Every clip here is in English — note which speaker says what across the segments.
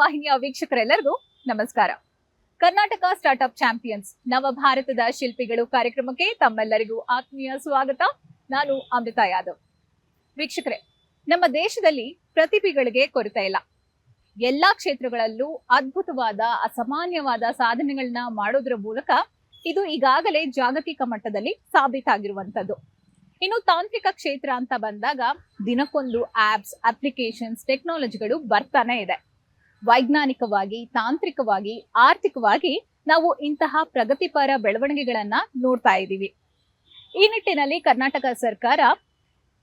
Speaker 1: ವಾಹಿನಿಯ ವೀಕ್ಷಕರೆಲ್ಲರಿಗೂ ನಮಸ್ಕಾರ. Karnataka startup champions, ನವ ಭಾರತದ ಶಿಲ್ಪಿಗಳು ಕಾರ್ಯಕ್ರಮಕ್ಕೆ ತಮ್ಮೆಲ್ಲರಿಗೂ ಆತ್ಮೀಯ ಸ್ವಾಗತ. ನಾನು ಅಮೃತಾ ಯಾದವ್. ವೀಕ್ಷಕರೇ, ನಮ್ಮ ದೇಶದಲ್ಲಿ ಪ್ರತಿಭೆಗಳಿಗೆ ಕೊರತೆ ಇಲ್ಲ. ಎಲ್ಲಾ ಕ್ಷೇತ್ರಗಳಲ್ಲೂ ಅದ್ಭುತವಾದ, ಅಸಾಮಾನ್ಯವಾದ ಸಾಧನೆಗಳನ್ನ ಮಾಡೋದ್ರ ಮೂಲಕ ಇದು ಈಗಾಗಲೇ ಜಾಗತಿಕ ಮಟ್ಟದಲ್ಲಿ ಸಾಬೀತಾಗಿರುವಂತದ್ದು ಇನ್ನು ತಾಂತ್ರಿಕ ಕ್ಷೇತ್ರ ಅಂತ ಬಂದಾಗ ದಿನಕ್ಕೊಂದು ಆಪ್ಸ್ ಅಪ್ಲಿಕೇಶನ್ಸ್ ಟೆಕ್ನಾಲಜಿಗಳು ಬರ್ತಾನೆ ಇದೆ. ವೈಜ್ಞಾನಿಕವಾಗಿ, ತಾಂತ್ರಿಕವಾಗಿ, ಆರ್ಥಿಕವಾಗಿ ನಾವು ಇಂತಹ ಪ್ರಗತಿಪರ ಬೆಳವಣಿಗೆಗಳನ್ನ ನೋಡ್ತಾ ಇದ್ದೀವಿ. ಈ ನಿಟ್ಟಿನಲ್ಲಿ ಕರ್ನಾಟಕ ಸರ್ಕಾರ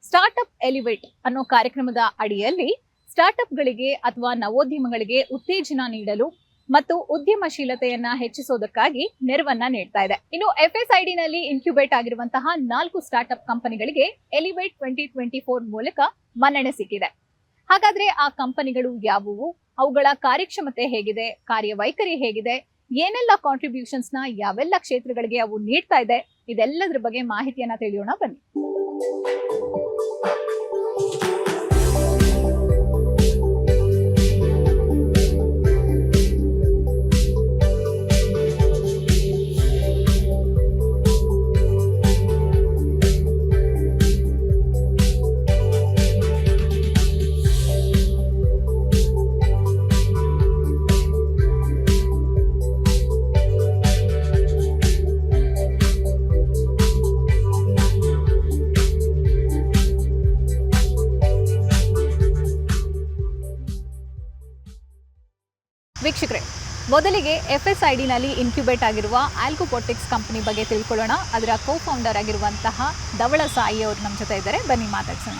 Speaker 1: ಸ್ಟಾರ್ಟ್ಅಪ್ ಎಲಿವೇಟ್ ಅನ್ನೋ ಕಾರ್ಯಕ್ರಮದ ಅಡಿಯಲ್ಲಿ ಸ್ಟಾರ್ಟ್ಅಪ್ಗಳಿಗೆ ಅಥವಾ ನವೋದ್ಯಮಗಳಿಗೆ ಉತ್ತೇಜನ ನೀಡಲು ಮತ್ತು ಉದ್ಯಮಶೀಲತೆಯನ್ನ ಹೆಚ್ಚಿಸೋದಕ್ಕಾಗಿ ನೆರವನ್ನ ನೀಡ್ತಾ ಇದೆ. ಇನ್ನು ಎಫ್ಎಸ್ಐಡಿ ನಲ್ಲಿ ಇನ್ಕ್ಯುಬೇಟ್ ಆಗಿರುವಂತಹ ನಾಲ್ಕು ಸ್ಟಾರ್ಟ್ಅಪ್ ಕಂಪನಿಗಳಿಗೆ ಎಲಿವೇಟ್ ಟ್ವೆಂಟಿ ಟ್ವೆಂಟಿ ಫೋರ್ ಮೂಲಕ ಮನ್ನಣೆ ಸಿಕ್ಕಿದೆ. ಹಾಗಾದ್ರೆ ಆ ಕಂಪನಿಗಳು ಯಾವುವು? ಅವುಗಳ ಕಾರ್ಯಕ್ಷಮತೆ ಹೇಗಿದೆ, ಕಾರ್ಯವೈಖರಿ ಹೇಗಿದೆ, ಏನೆಲ್ಲ ಕಾಂಟ್ರಿಬ್ಯೂಷನ್ಸ್ನ ಯಾವೆಲ್ಲ ಕ್ಷೇತ್ರಗಳಿಗೆ ಅವು ನೀಡ್ತಾ ಇದೆ, ಇದೆಲ್ಲದ್ರ ಬಗ್ಗೆ ಮಾಹಿತಿಯನ್ನ ತಿಳಿಯೋಣ ಬನ್ನಿ. ಮೊದಲಿಗೆ ಎಫ್ ಎಸ್ ಐ ಡಿನಲ್ಲಿ ಇನ್ಕ್ಯುಬೇಟ್ ಆಗಿರುವ ಆಲ್ಕೋಪೋಟಿಕ್ಸ್ ಕಂಪನಿ ಬಗ್ಗೆ ತಿಳ್ಕೊಳ್ಳೋಣ. ಅದರ ಕೋ ಫೌಂಡರ್ ಆಗಿರುವಂತಹ ಧವಳ ಸಾಯಿ ಅವರು ನಮ್ಮ ಜೊತೆ ಇದ್ದಾರೆ. ಬನ್ನಿ ಮಾತಾಡ್ಸೋಣ.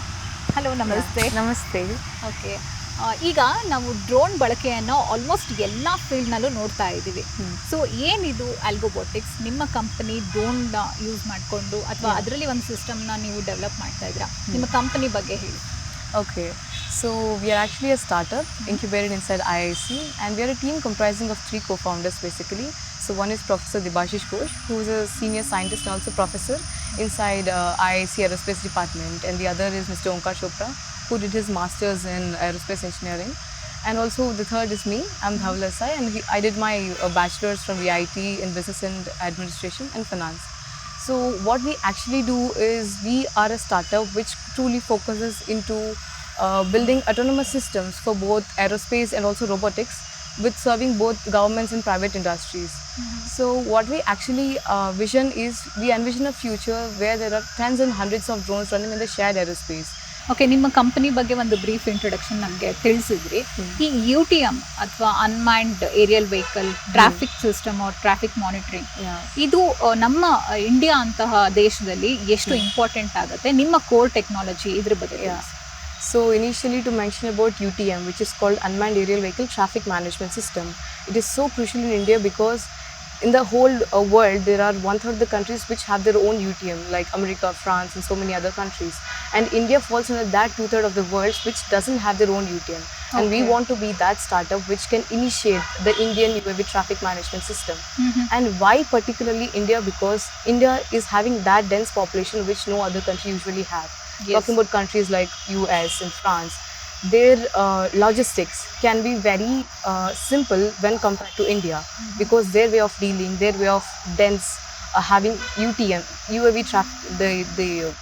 Speaker 1: ಹಲೋ ನಮಸ್ತೆ.
Speaker 2: ನಮಸ್ತೆ.
Speaker 1: ಓಕೆ ಈಗ ನಾವು ಡ್ರೋನ್ ಬಳಕೆಯನ್ನು ಆಲ್ಮೋಸ್ಟ್ ಎಲ್ಲ ಫೀಲ್ಡ್ನಲ್ಲೂ ನೋಡ್ತಾ ಇದ್ದೀವಿ. ಸೊ ಏನಿದು ಆಲ್ಗೋಬೋಟಿಕ್ಸ್ ನಿಮ್ಮ ಕಂಪನಿ ಡ್ರೋನ್ ಯೂಸ್ ಮಾಡಿಕೊಂಡು ಅಥವಾ ಅದರಲ್ಲಿ ಒಂದು ಸಿಸ್ಟಮ್ನ ನೀವು ಡೆವಲಪ್ ಮಾಡ್ತಾ ಇದ್ದೀರಾ? ನಿಮ್ಮ ಕಂಪನಿ ಬಗ್ಗೆ ಹೇಳಿ.
Speaker 2: Okay, so we are actually a startup incubated inside IIC, and we are a team comprising of three co-founders basically. So one is Professor Debashish Ghosh, who is a senior scientist and also professor inside uh, IIC Aerospace Department, and the other is Mr. Omkar Chopra, who did his masters in aerospace engineering. And also the third is me. I'm Dhaval Asai, and he, I did my uh, bachelor's from VIT in business and administration and finance. So what we actually do is we are a startup which truly focuses into building autonomous systems for both aerospace and also robotics with serving both governments and private industries. Mm -hmm. So what we actually uh, vision is we envision a future where there are tens and hundreds of drones running in the shared aerospace.
Speaker 1: Okay ನಿಮ್ಮ company ಬಗ್ಗೆ ಒಂದು brief introduction ನಮಗೆ ತಿಳಿಸಿದ್ರಿ. ಈ U T M ಅಥವಾ unmanned aerial vehicle traffic system traffic
Speaker 2: monitoring.
Speaker 1: ಇದು ನಮ್ಮ India ಅಂತಹ ದೇಶದಲ್ಲಿ ಎಷ್ಟು ಇಂಪಾರ್ಟೆಂಟ್ ಆಗುತ್ತೆ ನಿಮ್ಮ ಕೋರ್ ಟೆಕ್ನಾಲಜಿ ಇದ್ರ ಬಗ್ಗೆ.
Speaker 2: So initially to mention about UTM, which is called Unmanned Aerial Vehicle Traffic Management System, it is so crucial in India because in the whole uh, world there are one third of the countries which have their own UTM, like America, France, and so many other countries. And India falls under that two third of the world which doesn't have their own UTM. Okay. And we want to be that startup which can initiate the Indian UAV traffic management system. And why particularly India? Because India is having that dense population which no other country usually have talking about countries like US and France, their uh, logistics can be very uh, simple when compared to India because their way of dealing, their way of dense uh, having UTM, UAV track, the the uh,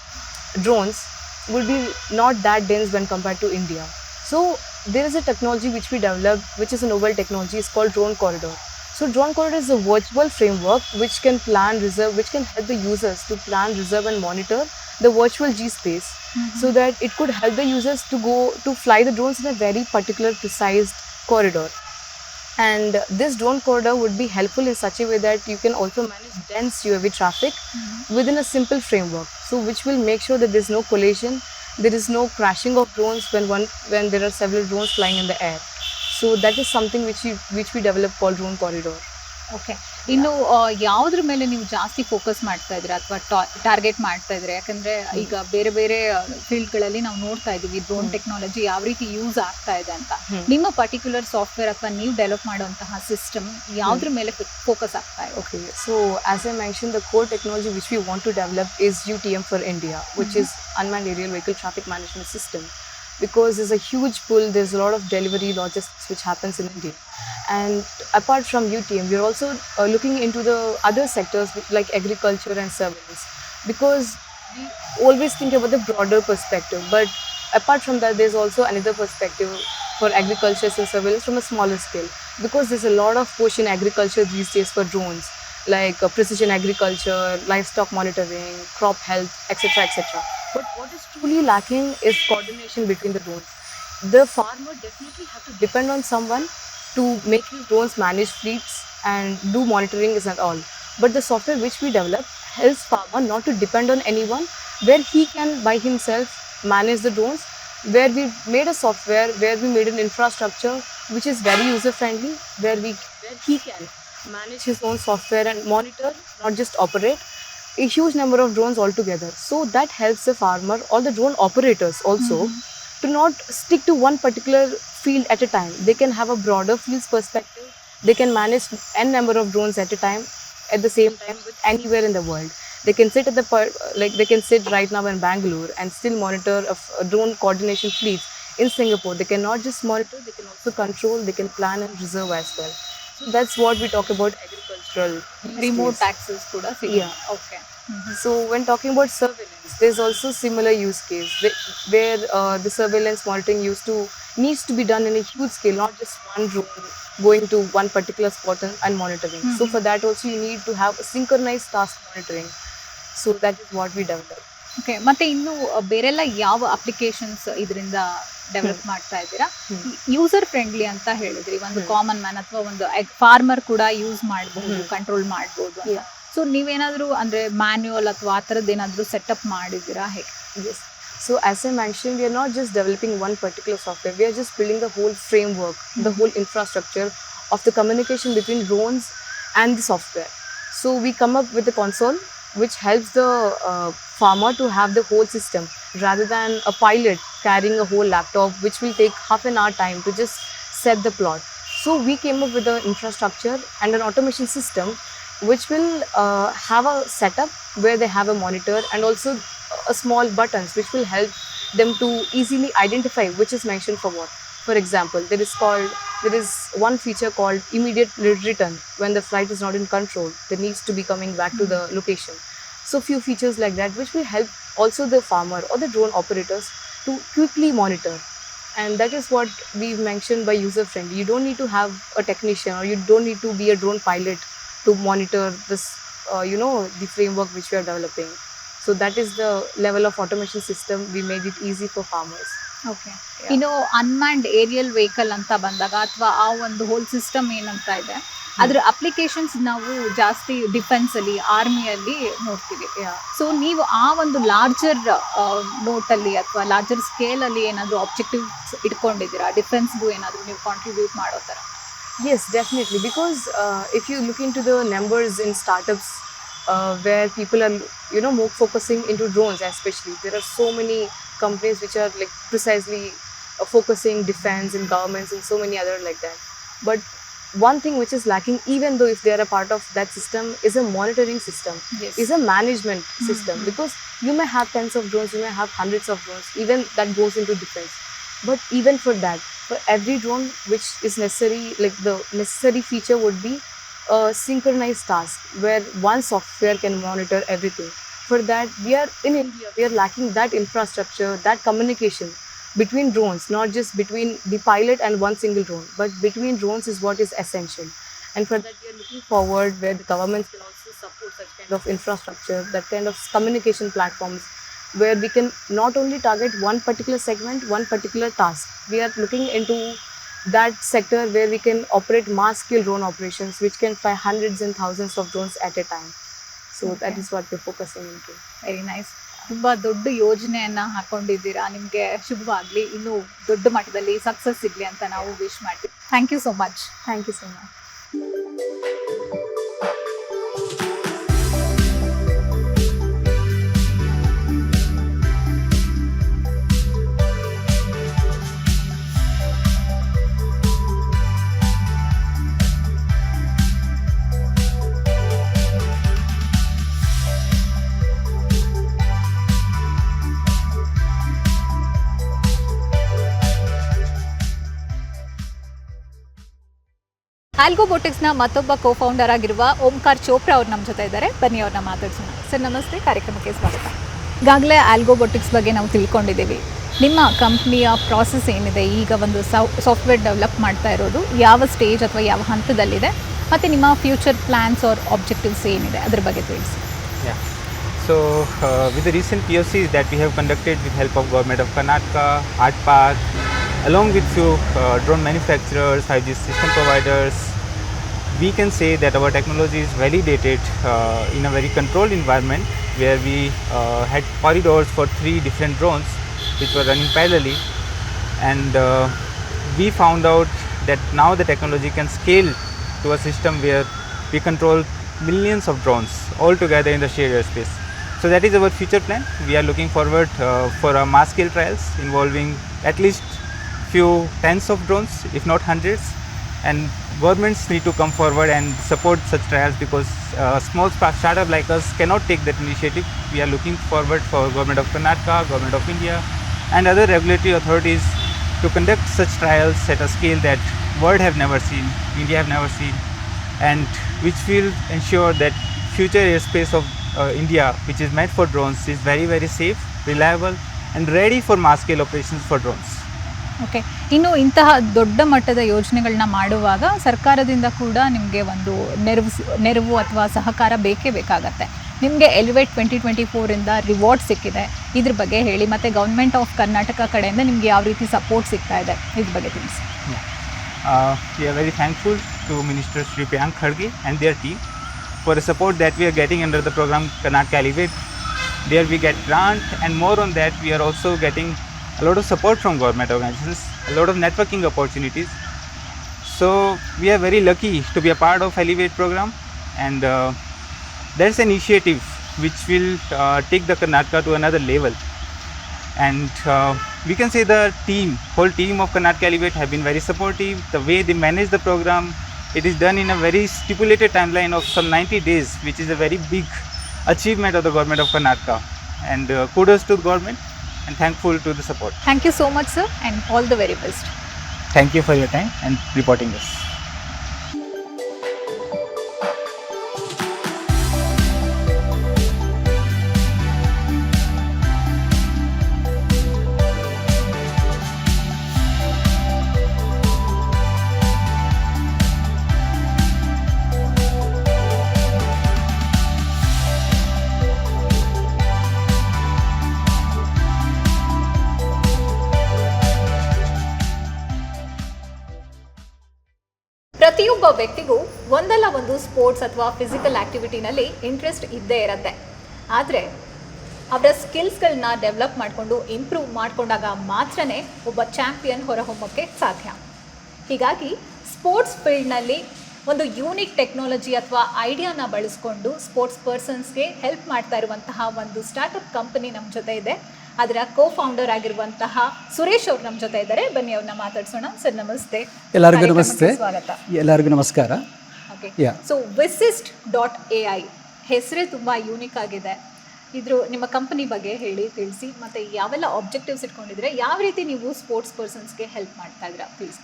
Speaker 2: drones would be not that dense when compared to India. So there is a technology which we developed, which is a novel technology. It's called drone corridor. So drone corridor is a virtual framework which can plan, reserve, which can help the users to plan, reserve, and monitor the virtual G space mm-hmm. so that it could help the users to go to fly the drones in a very particular precise corridor. And this drone corridor would be helpful in such a way that you can also manage dense uav traffic mm-hmm. within a simple framework. So which will make sure that there's no collision there is no crashing of drones when one when there are several drones flying in the air. So that is something which we which we developed called drone corridor.
Speaker 1: Okay ಇನ್ನು ಯಾವ್ದ್ರ ಮೇಲೆ ನೀವು ಜಾಸ್ತಿ focus ಮಾಡ್ತಾ ಇದ್ರೆ ಅಥವಾ target ಮಾಡ್ತಾ ಇದ್ರೆ ಯಾಕಂದ್ರೆ ಈಗ ಬೇರೆ ಬೇರೆ ಫೀಲ್ಡ್ಗಳಲ್ಲಿ ನಾವು ನೋಡ್ತಾ ಇದೀವಿ ಡ್ರೋನ್ ಟೆಕ್ನಾಲಜಿ ಯಾವ ರೀತಿ ಯೂಸ್ ಆಗ್ತಾ ಇದೆ ಅಂತ. ನಿಮ್ಮ ಪರ್ಟಿಕ್ಯುಲರ್ ಸಾಫ್ಟ್ವೇರ್ ಅಥವಾ ನೀವು ಡೆವಲಪ್ ಮಾಡುವಂತಹ ಸಿಸ್ಟಮ್ ಯಾವ್ದ್ರ ಮೇಲೆ ಫೋಕಸ್ ಆಗ್ತಾ ಇದೆ?
Speaker 2: Okay so as a mention the core technology which we want to develop is U T M for India which is unmanned aerial vehicle traffic management system because there's a huge pull. There's a lot of delivery logistics which happens in India. And apart from UTM, we're also uh, looking into the other sectors like agriculture and surveillance because we always think about the broader perspective. But apart from that, there's also another perspective for agriculture and surveillance from a smaller scale because there's a lot of push in agriculture these days for drones like uh, precision agriculture, livestock monitoring, crop health, etc. etc. But what is truly lacking is coordination between the drones. The farmer definitely has to depend on someone to make his drones manage fleets and do monitoring is not all. But the software which we develop helps farmer not to depend on anyone, where he can by himself manage the drones. Where we made a software, where we made an infrastructure which is very user friendly, where we where he can manage his own software and monitor, not just operate a huge number of drones altogether. So that helps the farmer or the drone operators also mm-hmm. to not stick to one particular field at a time. They can have a broader fields perspective. They can manage n number of drones at a time at the same time with anywhere in the world. They can sit at the like they can sit right now in Bangalore and still monitor a, drone coordination fleets in Singapore. They can not just monitor, they can also control, they can plan and reserve as well. So that's what we talk about agricultural. Remote
Speaker 1: taxes kuda.
Speaker 2: Yeah.
Speaker 1: Okay. Mm-hmm.
Speaker 2: So when talking about surveillance, there's also similar use case where uh, the surveillance monitoring used to needs to be done in a huge scale, not just one room going to one particular spot and, and monitoring. Mm-hmm.
Speaker 1: So
Speaker 2: for that also you need to have a synchronized task monitoring. So that is what we developed.
Speaker 1: Okay ಮತ್ತೆ ಇನ್ನು ಬೇರೆಲ್ಲ ಯಾವ applications ಇದರಿಂದ develop ಮಾಡ್ತಾ ಇದ್ದೀರಾ? User friendly ಅಂತ ಹೇಳಿದ್ರಿ ಒಂದು ಕಾಮನ್ ಮ್ಯಾನ್ ಅಥವಾ ಒಂದು ಫಾರ್ಮರ್ ಕೂಡ ಯೂಸ್ ಮಾಡಬಹುದು ಕಂಟ್ರೋಲ್ ಮಾಡಬಹುದು ಸೊ ನೀವೇನಾದರೂ ಅಂದ್ರೆ ಮ್ಯಾನ್ಯುವಲ್ ಅಥವಾ ಆ ಥರದ್ದು ಏನಾದರೂ ಸೆಟಪ್ ಮಾಡಿದ್ದೀರಾ? ಹೇಗೆ
Speaker 2: so as a mention we are not just developing one particular software we are just building the whole framework the whole infrastructure of the communication between drones and the software so we come up with the console which helps the uh, farmer to have the whole system rather than a pilot carrying a whole laptop, which will take half an hour time to just set the plot. So we came up with an infrastructure and an automation system which will uh, have a setup where they have a monitor and also a small buttons which will help them to easily identify which is mentioned for what. For example, there is called there is one feature called immediate return when the flight is not in control. There needs to be coming back to the location. So few features like that which will help also the farmer or the drone operators to quickly monitor. And that is what we've mentioned by user friendly. You don't need to have a technician or you don't need to be a drone pilot to monitor this, uh, you know, the framework which we are developing. So that is the level of automation system. We made it easy for farmers.
Speaker 1: ಇನ್ನು unmanned aerial vehicle ಅಂತ ಬಂದಾಗ ಅಥವಾ ಆ ಒಂದು whole system ಏನಂತ ಇದೆ ಅದ್ರ applications ನಾವು ಜಾಸ್ತಿ ಡಿಫೆನ್ಸ್ ಅಲ್ಲಿ ಆರ್ಮಿಯಲ್ಲಿ ನೋಡ್ತೀವಿ. ಸೊ ನೀವು ಆ ಒಂದು ಲಾರ್ಜರ್ ಅಲ್ಲಿ ಅಥವಾ ಲಾರ್ಜರ್ ಸ್ಕೇಲ್ ಅಲ್ಲಿ ಏನಾದರೂ ಆಬ್ಜೆಕ್ಟಿವ್ಸ್ ಇಟ್ಕೊಂಡಿದ್ದೀರಾ? ಡಿಫೆನ್ಸ್ಗೂ ಏನಾದರೂ ನೀವು ಕಾಂಟ್ರಿಬ್ಯೂಟ್ ಮಾಡೋ ಥರ?
Speaker 2: Yes definitely because if you look into the numbers in startups where people are you know more focusing into drones especially there are so many companies which are like precisely uh, focusing defense and governments and so many other like that. But one thing which is lacking, even though if they are a part of that system, is a monitoring system, yes. is a management system.
Speaker 1: Mhm.
Speaker 2: Because you may have tens of drones, you may have hundreds of drones, even that goes into defense. But even for that, for every drone which is necessary, like the necessary feature would be a synchronized task where one software can monitor everything. For that, we are in India, we are lacking that infrastructure, that communication between drones, not just between the pilot and one single drone, but between drones is what is essential. And for that, we are looking forward where the governments can also support such kind of infrastructure, that kind of communication platforms where we can not only target one particular segment, one particular task. We are looking into that sector where we can operate mass scale drone operations, which can fly hundreds and thousands of drones at a time. So that is what what focus focusing into.
Speaker 1: Very nice ತುಂಬಾ ದೊಡ್ಡ ಯೋಜನೆಯನ್ನ ಹಾಕೊಂಡಿದ್ದೀರಾ. ನಿಮ್ಗೆ ಶುಭವಾಗಲಿ. ಇನ್ನು ದೊಡ್ಡ ಮಟ್ಟದಲ್ಲಿ success ಸಿಗ್ಲಿ ಅಂತ ನಾವು ವಿಶ್ ಮಾಡ್ತೀವಿ. Thank you so much
Speaker 2: thank you so so
Speaker 1: ಆಲ್ಗೋಬೋಟಿಕ್ಸ್ನ ಮತ್ತೊಬ್ಬ ಕೋ ಫೌಂಡರ್ ಆಗಿರುವ ಓಂಕಾರ್ ಚೋಪ್ರಾ ಅವ್ರು ನಮ್ಮ ಜೊತೆ ಇದ್ದಾರೆ. ಬನ್ನಿ ಅವ್ರನ್ನ ಮಾತಾಡ್ಸೋಣ. ಸರ್ ನಮಸ್ತೆ. ಕಾರ್ಯಕ್ರಮಕ್ಕೆ ಸ್ವಾಗತ. ಈಗಾಗಲೇ ಆಲ್ಗೋಬೋಟಿಕ್ಸ್ ಬಗ್ಗೆ ನಾವು ತಿಳ್ಕೊಂಡಿದ್ದೀವಿ. ನಿಮ್ಮ ಕಂಪ್ನಿಯ ಪ್ರಾಸೆಸ್ ಏನಿದೆ? ಈಗ ಒಂದು ಸಾಫ್ಟ್ವೇರ್ ಡೆವಲಪ್ ಮಾಡ್ತಾ ಇರೋದು ಯಾವ ಸ್ಟೇಜ್ ಅಥವಾ ಯಾವ ಹಂತದಲ್ಲಿದೆ? ಮತ್ತು ನಿಮ್ಮ ಫ್ಯೂಚರ್ ಪ್ಲ್ಯಾನ್ಸ್ ಆರ್ ಆಬ್ಜೆಕ್ಟಿವ್ಸ್ ಏನಿದೆ? ಅದ್ರ ಬಗ್ಗೆ ತಿಳಿಸಿ.
Speaker 3: So with recent P the C POCs we have conducted with help of government of Karnataka Karnataka, park along with few uh, drone manufacturers, 5G system providers, we can say that our technology is validated uh, in a very controlled environment where we uh, had corridors for three different drones which were running parallelly and uh, we found out that now the technology can scale to a system where we control millions of drones all together in the shared airspace. So that is our future plan. We are looking forward uh, for our mass scale trials involving at least few tens of drones, if not hundreds. And governments need to come forward and support such trials because uh, small startup like us cannot take that initiative. We are looking forward for government of Karnataka, government of India, and other regulatory authorities to conduct such trials at a scale that world have never seen, India have never seen, and which will ensure that future airspace of uh, India, which is meant for drones, is very very safe, reliable, and ready for mass scale operations for drones.
Speaker 1: Okay ಇನ್ನು ಇಂತಹ ದೊಡ್ಡ ಮಟ್ಟದ ಯೋಜನೆಗಳನ್ನ ಮಾಡುವಾಗ ಸರ್ಕಾರದಿಂದ ಕೂಡ ನಿಮಗೆ ಒಂದು ನೆರವು ನೆರವು ಅಥವಾ ಸಹಕಾರ ಬೇಕೇ ಬೇಕಾಗತ್ತೆ. ನಿಮಗೆ ಎಲಿವೇಟ್ ಟ್ವೆಂಟಿ ಟ್ವೆಂಟಿ ಫೋರಿಂದ ರಿವಾರ್ಡ್ ಸಿಕ್ಕಿದೆ. ಇದ್ರ ಬಗ್ಗೆ ಹೇಳಿ, ಮತ್ತು ಗೌರ್ಮೆಂಟ್ ಆಫ್ ಕರ್ನಾಟಕ ಕಡೆಯಿಂದ ನಿಮಗೆ ಯಾವ ರೀತಿ ಸಪೋರ್ಟ್ ಸಿಗ್ತಾ ಇದೆ? ಇದ್ರ ಬಗ್ಗೆ ತಿಳಿಸಿ.
Speaker 3: We are very thankful to minister Shri Priyank Kharge and their team for a support that we are getting under the program Karnataka Elevate there we get grant and more on that we are also getting a lot of support from government organizations, a lot of networking opportunities. So we are very lucky to be a part of Elevate program and uh, there's an initiative which will uh, take the Karnataka to another level. And uh, we can say the team whole team of Karnataka Elevate have been very supportive. The way they manage the program it is done in a very stipulated timeline of some 90 days which is a very big achievement of the government of Karnataka. And uh, kudos to the government and thankful to the support.
Speaker 1: Thank you so much, sir, and all the very best.
Speaker 3: Thank you for your time and reporting this.
Speaker 1: ಪ್ರತಿಯೊಬ್ಬ ವ್ಯಕ್ತಿಗೂ ಒಂದಲ್ಲ ಒಂದು sports ಅಥವಾ physical ಆಕ್ಟಿವಿಟಿನಲ್ಲಿ interest ಇದ್ದೇ ಇರುತ್ತೆ. ಆದರೆ, ಅವರ ಸ್ಕಿಲ್ಸ್ಗಳನ್ನ develop ಮಾಡಿಕೊಂಡು ಇಂಪ್ರೂವ್ ಮಾಡಿಕೊಂಡಾಗ ಮಾತ್ರನೇ ಒಬ್ಬ ಚಾಂಪಿಯನ್ ಹೊರಹೊಮ್ಮಕ್ಕೆ ಸಾಧ್ಯ. ಹೀಗಾಗಿ ಸ್ಪೋರ್ಟ್ಸ್ ಫೀಲ್ಡ್ನಲ್ಲಿ ಒಂದು ಯೂನಿಕ್ ಟೆಕ್ನಾಲಜಿ ಅಥವಾ ಐಡಿಯಾನ ಬಳಸ್ಕೊಂಡು ಸ್ಪೋರ್ಟ್ಸ್ ಪರ್ಸನ್ಸ್ಗೆ ಹೆಲ್ಪ್ ಮಾಡ್ತಾ ಇರುವಂತಹ ಒಂದು ಸ್ಟಾರ್ಟಪ್ ಕಂಪನಿ ನಮ್ಮ ಜೊತೆ ಇದೆ. ಅದರ ಕೋ ಫೌಂಡರ್ ಆಗಿರುವಂತಹ ಸುರೇಶ್ ಅವರು ನಮ್ಮ ಜೊತೆ ಇದ್ದಾರೆ. ಬನ್ನಿ ಅವ್ರನ್ನ ಮಾತಾಡ್ಸೋಣ. ಸರ್ ನಮಸ್ತೆ.
Speaker 4: ಎಲ್ಲರಿಗೂ ನಮಸ್ತೆ.
Speaker 1: ಸ್ವಾಗತ.
Speaker 4: ಎಲ್ಲರಿಗೂ ನಮಸ್ಕಾರ. Okay.
Speaker 1: So Visist dot A I ಹೆಸರೇ ತುಂಬ ಯೂನಿಕ್ ಆಗಿದೆ. ಇದ್ರ ನಿಮ್ಮ ಕಂಪನಿ ಬಗ್ಗೆ ಹೇಳಿ ತಿಳಿಸಿ ಮತ್ತೆ ಯಾವೆಲ್ಲ ಆಬ್ಜೆಕ್ಟಿವ್ಸ್ ಇಟ್ಕೊಂಡಿದ್ರೆ ಯಾವ ರೀತಿ ನೀವು ಸ್ಪೋರ್ಟ್ಸ್ ಪರ್ಸನ್ಸ್ಗೆ ಹೆಲ್ಪ್ ಮಾಡ್ತಾ ಇದ್ದೀರಾ? Please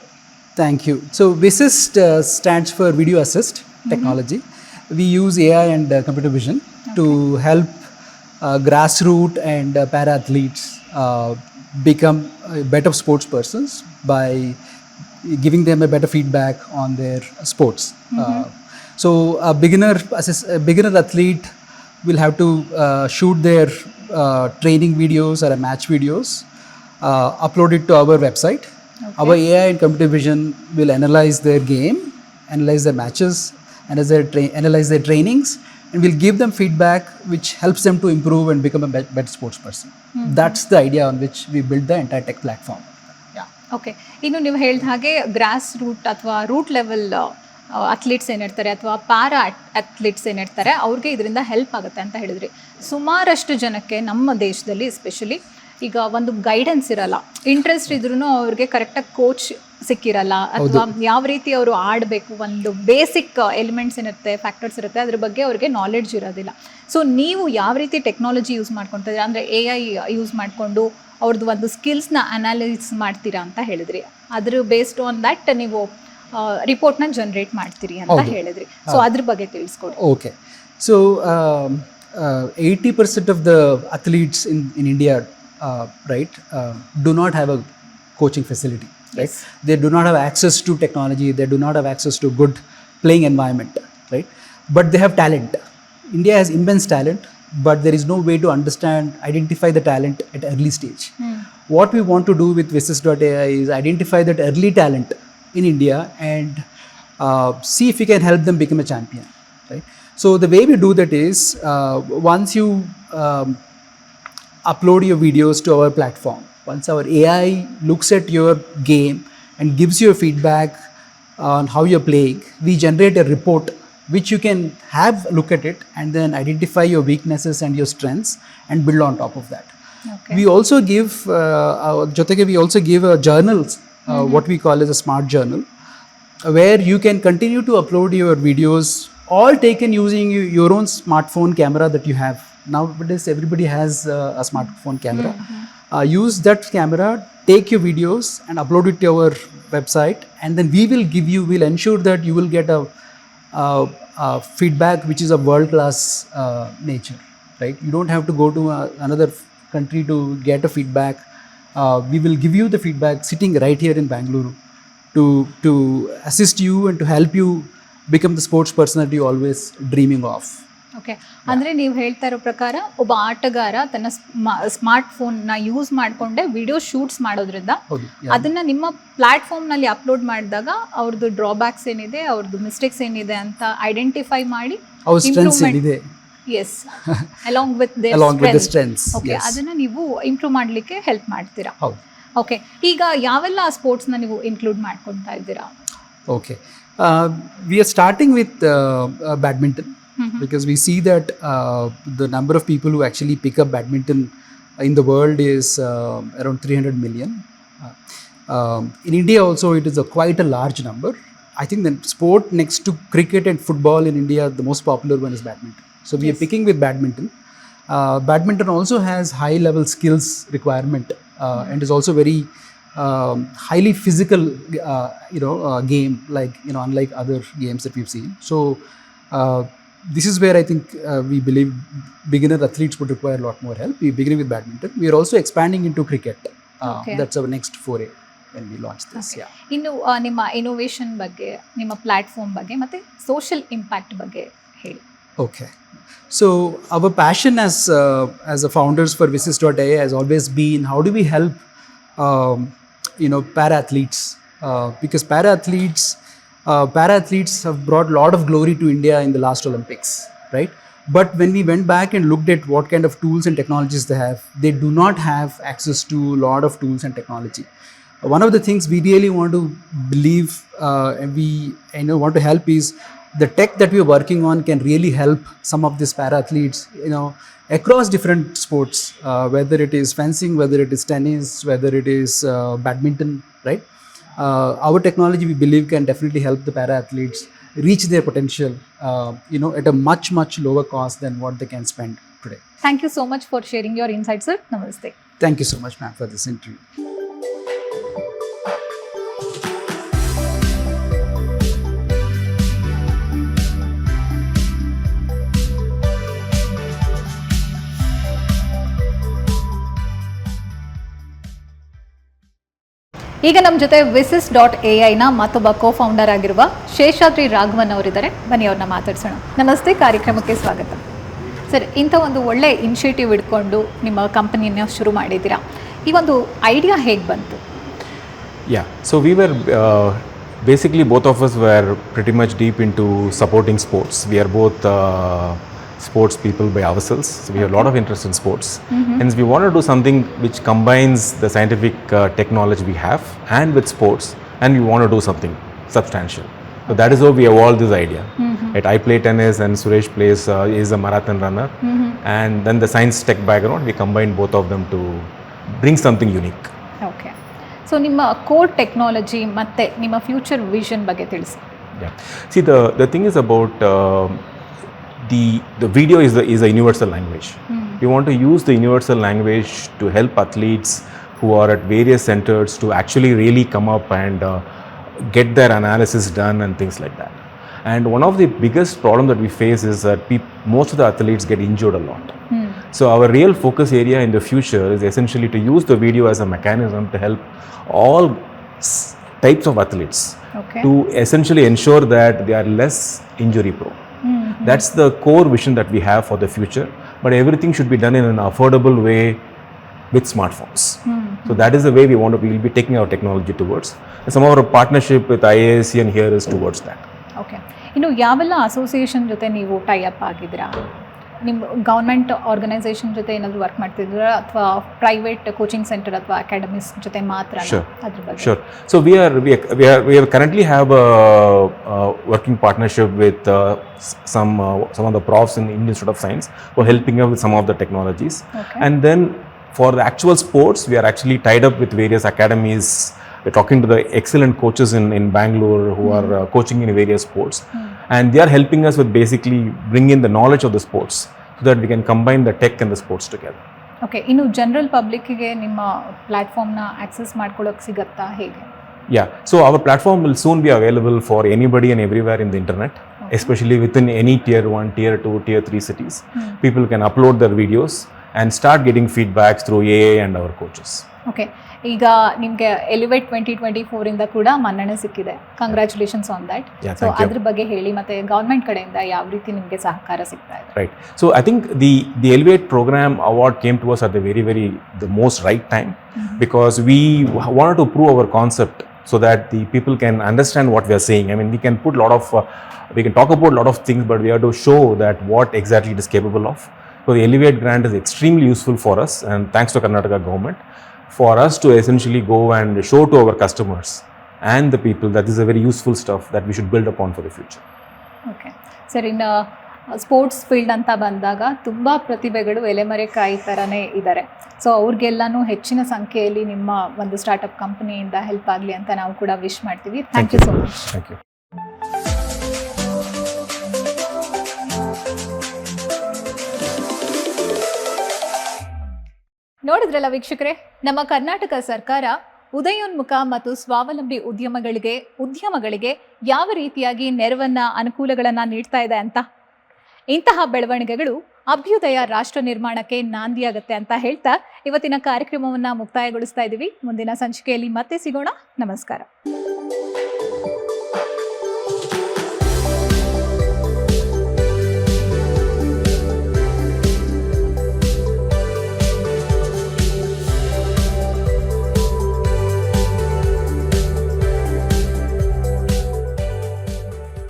Speaker 4: thank you so Visist stands for video assist technology we use A I and computer vision to help Uh, grassroots and uh, para athletes uh, become better sports persons by giving them a better feedback on their sports. Mm-hmm. so a beginner, a beginner athlete will have to shoot their training videos or match videos, upload it to our website. Okay. Our AI and computer vision will analyze their game, analyze their matches, analyze their, tra- analyze their trainings, and we'll give them feedback which helps them to improve and become a bet- better sports person. Mm -hmm. That's the idea on which we built the entire tech platform. Yeah.
Speaker 1: Okay. ಇನ್ನು ನೀವು ಹೇಳಿದ ಹಾಗೆ grass root ಅಥವಾ root level athletes ಏನಿರ್ತಾರೆ ಅಥವಾ para athletes ಏನಿರ್ತಾರೆ ಅವ್ರಿಗೆ ಇದರಿಂದ ಹೆಲ್ಪ್ ಆಗುತ್ತೆ ಅಂತ ಹೇಳಿದ್ರಿ ಸುಮಾರಷ್ಟು ಜನಕ್ಕೆ ನಮ್ಮ ದೇಶದಲ್ಲಿ ಎಸ್ಪೆಷಲಿ ಈಗ ಒಂದು ಗೈಡೆನ್ಸ್ ಇರಲ್ಲ. ಇಂಟ್ರೆಸ್ಟ್ ಇದ್ರೂ ಅವ್ರಿಗೆ ಕರೆಕ್ಟಾಗಿ ಕೋಚ್ ಸಿಕ್ಕಿರಲ್ಲ. ಅಥವಾ ಯಾವ ರೀತಿ ಅವರು ಆಡಬೇಕು ಒಂದು ಬೇಸಿಕ್ ಎಲಿಮೆಂಟ್ಸ್ ಇರುತ್ತೆ ಫ್ಯಾಕ್ಟರ್ಸ್ ಇರುತ್ತೆ ಅದ್ರ ಬಗ್ಗೆ ಅವ್ರಿಗೆ ನಾಲೆಡ್ಜ್ ಇರೋದಿಲ್ಲ. ಸೊ ನೀವು ಯಾವ ರೀತಿ ಟೆಕ್ನಾಲಜಿ ಯೂಸ್ ಮಾಡ್ಕೊತಿದ್ರೆ ಅಂದರೆ ಎ ಐ ಯೂಸ್ ಮಾಡಿಕೊಂಡು ಅವ್ರದ್ದು ಒಂದು ಸ್ಕಿಲ್ಸ್ನ ಅನಾಲಿಸ್ ಮಾಡ್ತೀರಾ ಅಂತ ಹೇಳಿದ್ರಿ. ಅದ್ರ ಬೇಸ್ಡ್ ಆನ್ ದಟ್ ನೀವು ರಿಪೋರ್ಟ್ನ ಜನರೇಟ್ ಮಾಡ್ತೀರಿ ಅಂತ ಹೇಳಿದ್ರಿ. ಸೊ. ಅದ್ರ ಬಗ್ಗೆ ತಿಳಿಸ್ಕೊಡಿ.
Speaker 4: Um, uh, 80% of the athletes in, in India, uh, right, uh, do not have a coaching facility, right?
Speaker 1: Yes.
Speaker 4: They do not have access to technology, they do not have access to good playing environment, right? But they have talent. India has immense talent, but there is no way to understand, identify the talent at early stage. What we want to do with Visis.ai is identify that early talent in India and uh, see if we can help them become a champion, right? So the way we do that is uh, once you um, upload your videos to our platform. Once our AI looks at your game and gives you feedback on how you're playing, we generate a report which you can have look at it and then identify your weaknesses and your strengths and build on top of that.
Speaker 1: Okay.
Speaker 4: We also give, uh, our, we also give uh, journals, uh, mm -hmm. what we call as a smart journal, where you can continue to upload your videos all taken using your own smartphone camera that you have Nowadays, everybody has uh, a smartphone camera. Uh, use that camera, take your videos, and upload it to our website, and then we will give you, we'll ensure that you will get a, uh, uh, feedback which is of world class uh, nature, right? You don't have to go to uh, another country to get a feedback. Uh, we will give you the feedback sitting right here in Bangalore to to assist you and to help you become the sports person that you're always dreaming of.
Speaker 1: Okay ಅಂದ್ರೆ ನೀವು ಹೇಳ್ತಾ ಇರೋ ಪ್ರಕಾರ ಒಬ್ಬ ಆಟಗಾರ ತನ್ನ smart ಫೋನ್ನ use ಮಾಡಿಕೊಂಡೆ ವಿಡಿಯೋ ಶೂಟ್ಸ್ ಮಾಡೋದ್ರಿಂದ ಅದನ್ನ ನಿಮ್ಮ ಪ್ಲಾಟ್ಫಾರ್ಮ್ನಲ್ಲಿ ಅಪ್ಲೋಡ್ ಮಾಡಿದಾಗ ಅವ್ರದ್ದು ಡ್ರಾಬ್ಯಾಕ್ಸ್ ಏನಿದೆ ಅವ್ರದ್ದು ಮಿಸ್ಟೇಕ್ಸ್ ಏನಿದೆ ಅಂತ ಐಡೆಂಟಿಫೈ ಮಾಡಿ ಎಸ್ ಅಲಾಂಗ್ ವಿತ್ ಓಕೆ. ಅದನ್ನ ನೀವು ಇಂಪ್ರೂವ್ ಮಾಡ್ಲಿಕ್ಕೆ ಹೆಲ್ಪ್ ಮಾಡ್ತೀರಾ? ಓಕೆ ಈಗ ಯಾವೆಲ್ಲ ಸ್ಪೋರ್ಟ್ಸ್ನ ನೀವು ಇನ್ಕ್ಲೂಡ್ ಮಾಡ್ಕೊತಾ ಇದ್ದೀರಾ?
Speaker 4: Okay we are starting with with
Speaker 1: Mhm.
Speaker 4: because we see that uh, the number of people who actually pick up badminton in the world is uh, around 300 million. Uh, um, in India, also, it is a quite a large number. I think the sport next to cricket and football in India, the most popular one is badminton. So we are picking with badminton. Uh, badminton also has high level skills requirement uh, and is also very um, highly physical uh, you know uh, game like you know unlike other games that we've seen so uh, this is where i think uh, we believe beginner athletes would require a lot more help we're beginning with badminton we are also expanding into cricket uh,
Speaker 1: Okay.
Speaker 4: that's our next foray when we launch this
Speaker 1: Okay.
Speaker 4: yeah
Speaker 1: ಇನ್ನು ಆ, ನಿಮ್ಮ innovation ಬಗ್ಗೆ ನಿಮ್ಮ platform ಬಗ್ಗೆ ಮತ್ತೆ social impact ಬಗ್ಗೆ ಹೇಳಿ
Speaker 4: Okay. So our passion as uh, as a founders for Visis.ai has always been how do we help um, you know para athletes uh, because para athletes uh, para athletes have brought a lot of glory to India in the last Olympics, right? But when we went back and looked at what kind of tools and technologies they have, they do not have access to a lot of tools and technology. One of the things we really want to believe uh, and we you know want to help is the tech that we're working on can really help some of these para athletes, you know, across different sports, uh, whether it is fencing, whether it is tennis, whether it is uh, badminton, right? uh, our technology we believe can definitely help the para athletes reach their potential uh, you know at a much much lower cost than what they can spend today.
Speaker 1: Thank you so much for sharing your insights sir. Namaste.
Speaker 4: Thank you so much ma'am for this interview.
Speaker 1: ಈಗ ನಮ್ಮ ಜೊತೆ ವಿಸಿಸ್ dot A ಐನ ಮತ್ತೊಬ್ಬ co founder ಆಗಿರುವ ಶೇಷಾದ್ರಿ ರಾಘವನ್ ಅವರಿದ್ದಾರೆ. ಬನ್ನಿ ಅವ್ರನ್ನ ಮಾತಾಡ್ಸೋಣ. ನಮಸ್ತೆ ಕಾರ್ಯಕ್ರಮಕ್ಕೆ ಸ್ವಾಗತ. ಸರ್ ಇಂಥ ಒಂದು ಒಳ್ಳೆ ಇನಿಷಿಯೇಟಿವ್ ಇಟ್ಕೊಂಡು ನಿಮ್ಮ ಕಂಪನಿಯನ್ನು ಶುರು ಮಾಡಿದ್ದೀರಾ? ಈ ಒಂದು ಐಡಿಯಾ ಹೇಗೆ ಬಂತು?
Speaker 5: Yeah so we were basically both of us we are pretty much deep into supporting sports we are uh, sports people by ourselves, so we have a lot of interest in sports. Hence, we want to do something which combines the scientific uh, technology we have and with sports, and we want to do something substantial. So that is how we evolved this idea. Right, I play tennis, and Suresh plays uh, is a marathon runner, and then the science tech background. We combined both of them to bring something unique.
Speaker 1: Okay so ನಿಮ್ಮ core technology ಮತ್ತು ನಿಮ್ಮ future vision ಬಗ್ಗೆ ತಿಳಿಸಿ
Speaker 5: Yeah. See, the, the thing is about um the the video is the is a universal language. We want to use the universal language to help athletes who are at various centers to actually really come up and uh, get their analysis done and things like that. And one of the biggest problem that we face is that most of the athletes get injured a lot.
Speaker 1: Hmm.
Speaker 5: So our real focus area in the future is essentially to use the video as a mechanism to help all types of athletes
Speaker 1: okay
Speaker 5: to essentially ensure that they are less injury prone.
Speaker 1: Hmm.
Speaker 5: That's the core vision that we have for the future. But everything should be done in an affordable way with smartphones.
Speaker 1: Hmm.
Speaker 5: So that is the way we want to. We will be taking our technology towards. And some of our partnership with IASC and here is towards that.
Speaker 1: Okay. ಇನ್ನು ಯಾವೆಲ್ಲ association ಜೊತೆ ನೀವು tie up ಆಗಿದ್ದೀರಾ ನಿಮ್ಮ government organisation ಜೊತೆ ಏನಾದರೂ work ಮಾಡ್ತಿದ್ದೀರಾ ಅಥವಾ ಪ್ರೈವೇಟ್ ಕೋಚಿಂಗ್ ಸೆಂಟರ್ ಅಥವಾ ಅಕಾಡೆಮೀಸ್ ಜೊತೆ ಮಾತ್ರ
Speaker 5: Sure.
Speaker 1: ಅದ್ರ ಬಗ್ಗೆ
Speaker 5: Sure. So we are we are, we, are, we are currently have a, a working partnership with uh, s- some uh, some of the profs in the Indian Institute of Science who are helping us with some of the technologies.
Speaker 1: Okay
Speaker 5: And then for the actual sports, we are actually tied up with various academies. We're talking to the excellent coaches in, in Bangalore who are uh, coaching in various sports. And they are helping us with basically bring in the knowledge of the sports so that we can combine the tech and the sports together.
Speaker 1: Okay ಇನ್ನು general ಪಬ್ಲಿಕ್ಕಿಗೆ ನಿಮ್ಮ ಪ್ಲ್ಯಾಟ್ಫಾರ್ಮ್ನ access ಮಾಡ್ಕೊಳ್ಳೋಕೆ ಸಿಗತ್ತಾ ಹೇಗೆ
Speaker 5: Yeah, so our platform will soon be available for anybody and everywhere in the internet, especially within any tier 1, tier 2, tier 3 cities. People can upload their videos and start getting feedbacks through AA and our coaches.
Speaker 1: Okay ಈಗ ನಿಮಗೆ Elevate twenty twenty ಫೋರಿಂದ ಕೂಡ ಮನ್ನಣೆ ಸಿಕ್ಕಿದೆ congratulations on that
Speaker 5: Yeah,
Speaker 1: so
Speaker 5: thank you.
Speaker 1: ಅದ್ರ ಬಗ್ಗೆ ಹೇಳಿ ಮತ್ತೆ government ಕಡೆಯಿಂದ ಯಾವ ರೀತಿ ನಿಮಗೆ ಸಹಕಾರ ಸಿಗ್ತಾ ಇದೆ
Speaker 5: Right. So I think the the Elevate program award came to us at the very very the most right time because we w- wanted to prove our concept so that the people can understand what we are saying. I mean, we can put a lot of uh, we can talk about a lot of things, but we have to show that what exactly it is capable of. So the Elevate grant is extremely useful for us, and thanks to Karnataka government, for us to essentially go and show to our customers and the people that this is a very useful stuff that we should build upon for the future.
Speaker 1: Okay sir ಇನ್ನು sports field ಅಂತ ಬಂದಾಗ ತುಂಬ ಪ್ರತಿಭೆಗಳು ಎಲೆಮರೆಕಾಯಿ ಥರನೇ ಇದ್ದಾರೆ so ಅವ್ರಿಗೆಲ್ಲನೂ ಹೆಚ್ಚಿನ ಸಂಖ್ಯೆಯಲ್ಲಿ ನಿಮ್ಮ ಒಂದು ಸ್ಟಾರ್ಟಪ್ ಕಂಪನಿಯಿಂದ ಹೆಲ್ಪ್ ಆಗಲಿ ಅಂತ ನಾವು ಕೂಡ ವಿಶ್ ಮಾಡ್ತೀವಿ thank you so much
Speaker 5: Thank you.
Speaker 1: ನೋಡಿದ್ರಲ್ಲ ವೀಕ್ಷಕರೇ, ನಮ್ಮ ಕರ್ನಾಟಕ ಸರ್ಕಾರ ಉದಯೋನ್ಮುಖ ಮತ್ತು ಸ್ವಾವಲಂಬಿ ಉದ್ಯಮಗಳಿಗೆ ಉದ್ಯಮಗಳಿಗೆ ಯಾವ ರೀತಿಯಾಗಿ ನೆರವನ್ನ, ಅನುಕೂಲಗಳನ್ನ ನೀಡ್ತಾ ಇದೆ ಅಂತ? ಇಂತಹ ಬೆಳವಣಿಗೆಗಳು ಅಭ್ಯುದಯ ರಾಷ್ಟ್ರ ನಿರ್ಮಾಣಕ್ಕೆ ನಾಂದಿಯಾಗತ್ತೆ ಅಂತ ಹೇಳ್ತಾ ಇವತ್ತಿನ ಕಾರ್ಯಕ್ರಮವನ್ನ ಮುಕ್ತಾಯಗೊಳಿಸ್ತಾ ಇದ್ದೀವಿ ಮುಂದಿನ ಸಂಚಿಕೆಯಲ್ಲಿ ಮತ್ತೆ ಸಿಗೋಣ. ನಮಸ್ಕಾರ.